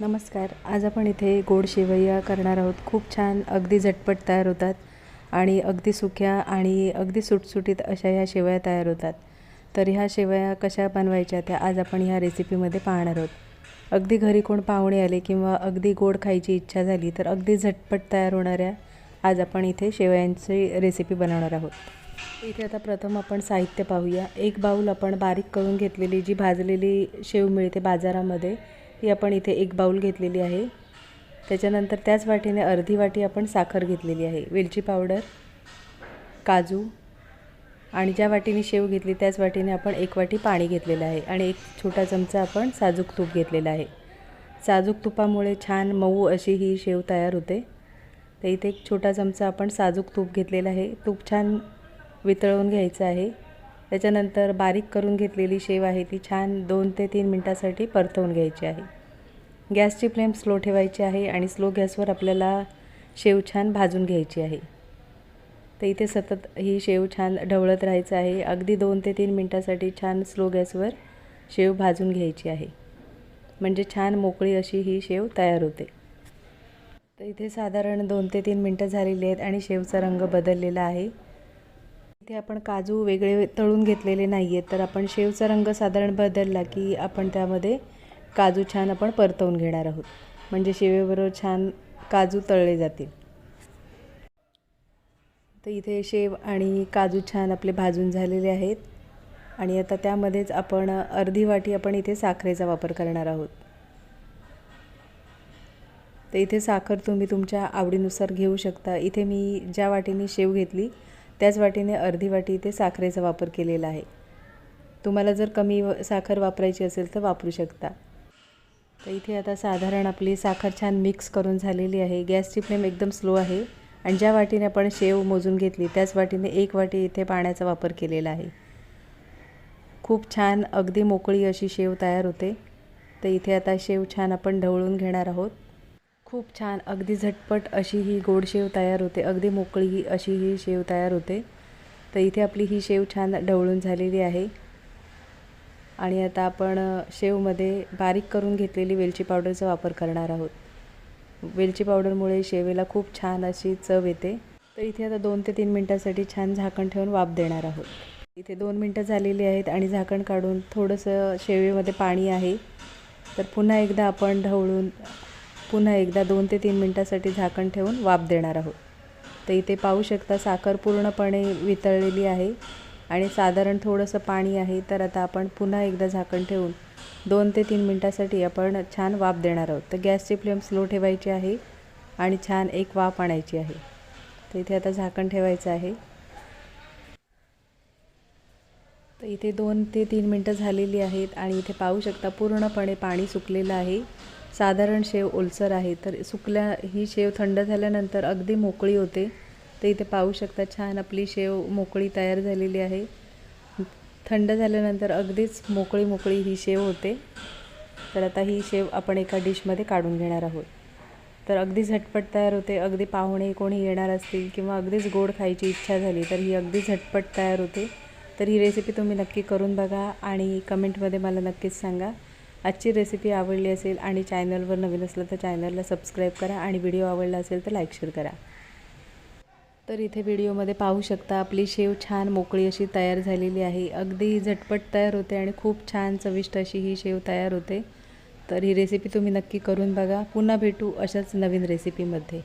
नमस्कार. आज आपण इथे गोड शेवया करणार आहोत. खूप छान अगदी झटपट तयार होतात आणि अगदी सुक्या आणि अगदी सुटसुटीत अशा ह्या शेवया तयार होतात. तर ह्या शेवया कशा बनवायच्या त्या आज आपण ह्या रेसिपीमध्ये पाहणार आहोत. अगदी घरी कोण पाहुणे आले किंवा अगदी गोड खायची इच्छा झाली तर अगदी झटपट तयार होणाऱ्या आज आपण इथे शेवयांची रेसिपी बनवणार आहोत. इथे आता प्रथम आपण साहित्य पाहूया. एक बाऊल आपण बारीक करून घेतलेली जी भाजलेली शेव मिळते बाजारामध्ये ती आपण इथे एक बाऊल घेतलेली आहे. त्याच्यानंतर त्याच वाटीने अर्धी वाटी आपण साखर घेतलेली आहे. वेलची पावडर काजू आणि ज्या वाटीने शेव घेतली त्याच वाटीने आपण एक वाटी पाणी घेतलेलं आहे आणि एक छोटा चमचा आपण साजूक तूप घेतलेला आहे. साजूक तुपामुळे छान मऊ अशी ही शेव तयार होते. तर इथे एक छोटा चमचा आपण साजूक तूप घेतलेला आहे. तूप छान वितळवून घ्यायचं आहे. त्याच्यानंतर बारीक करून घेतलेली शेव आहे ती छान दोन ते तीन मिनटासाठी परतवून घ्यायची आहे. गॅसची फ्लेम स्लो ठेवायची आहे आणि स्लो गॅसवर आपल्याला शेव छान भाजून घ्यायची आहे. तर इथे सतत ही शेव छान ढवळत राहायचं आहे. अगदी दोन ते तीन मिनटासाठी छान स्लो गॅसवर शेव भाजून घ्यायची आहे. म्हणजे छान मोकळी अशी ही शेव तयार होते. तर इथे साधारण दोन ते तीन मिनटं झालेली आहेत आणि शेवचा रंग बदललेला आहे. इथे आपण काजू वेगळे तळून घेतलेले नाही आहेत तर आपण शेवचा रंग साधारण बदलला की आपण त्यामध्ये काजू छान आपण परतवून घेणार आहोत. म्हणजे शेवेबरोबर छान काजू तळले जातील. तर इथे शेव आणि काजू छान आपले भाजून झालेले आहेत. आणि आता त्यामध्येच आपण अर्धी वाटी आपण इथे साखरेचा वापर करणार आहोत. तर इथे साखर तुम्ही तुमच्या आवडीनुसार घेऊ शकता. इथे मी ज्या वाटीने शेव घेतली त्याच वाटीने अर्धी वाटी इथे साखरेचा वापर केलेला आहे. तुम्हाला जर कमी साखर वापरायची असेल तर वापरू शकता. तर इथे आता साधारण आपली साखर छान मिक्स करून झालेली आहे. गॅसची फ्लेम एकदम स्लो आहे आणि ज्या वाटीने आपण शेव मोजून घेतली त्याच वाटीने एक वाटी इथे पाण्याचा वापर केलेला आहे. खूप छान अगदी मोकळी अशी शेव तयार होते. तर इथे आता शेव छान आपण ढवळून घेणार आहोत. खूप छान. अगदी झटपट अशी ही गोड शेव तयार होते. अगदी मोकळी अशी ही शेव तयार होते. तर इथे आपली ही शेव छान ढवळून झालेली आहे. आणि आता आपण शेवमध्ये बारीक करून घेतलेली वेलची पावडरचा वापर करणार आहोत. वेलची पावडरमुळे शेवेला खूप छान अशी चव येते. तर इथे आता दोन ते तीन मिनटासाठी छान झाकण ठेवून वाफ देणार आहोत. इथे दोन मिनटं झालेली आहेत आणि झाकण काढून थोडंसं शेवेमध्ये पाणी आहे. तर पुन्हा एकदा आपण ढवळून पुन्हा एकदा दोन ते तीन मिनटासाठी झाकण ठेवून वाफ देणार आहोत. तर इथे पाहू शकता साखर पूर्णपणे वितळलेली आहे आणि साधारण थोडंसं पाणी आहे. तर आता आपण पुन्हा एकदा झाकण ठेवून दोन ते तीन मिनटासाठी आपण छान वाफ देणार आहोत. तर गॅसची फ्लेम स्लो ठेवायची आहे आणि छान एक वाफ आणायची आहे. तर इथे आता झाकण ठेवायचं आहे. तर इथे दोन ते तीन मिनटं झालेली आहेत आणि इथे पाहू शकता पूर्णपणे पाणी सुकलेलं आहे. साधारण शेव ओलसर आहे तर सुकल्या ही शेव थंड झाल्यानंतर अगदी मोकळी होते. तर इथे पाहू शकता छान आपली शेव मोकळी तयार झालेली आहे. थंड झाल्यानंतर अगदीच मोकळी मोकळी ही शेव होते. तर आता ही शेव आपण एका डिशमध्ये काढून घेणार आहोत. तर अगदी झटपट तयार होते अगदी पाहुणे कोणी येणार असतील किंवा अगदीच गोड खायची इच्छा झाली तर ही अगदी झटपट तयार होते. तर ही रेसिपी तुम्ही नक्की करून बघा आणि कमेंटमध्ये मला नक्कीच सांगा. आजची रेसिपी आवडली असेल आणि चॅनलवर नवीन असलं तर चॅनलला सबस्क्राईब करा आणि व्हिडिओ आवडला असेल तर लाईक शेअर करा. तर इथे व्हिडिओमध्ये पाहू शकता आपली शेव छान मोकळी अशी तयार झालेली आहे. अगदी झटपट तयार होते आणि खूप छान चविष्ट अशी ही शेव तयार होते. तर ही रेसिपी तुम्ही नक्की करून बघा. पुन्हा भेटू अशाच नवीन रेसिपीमध्ये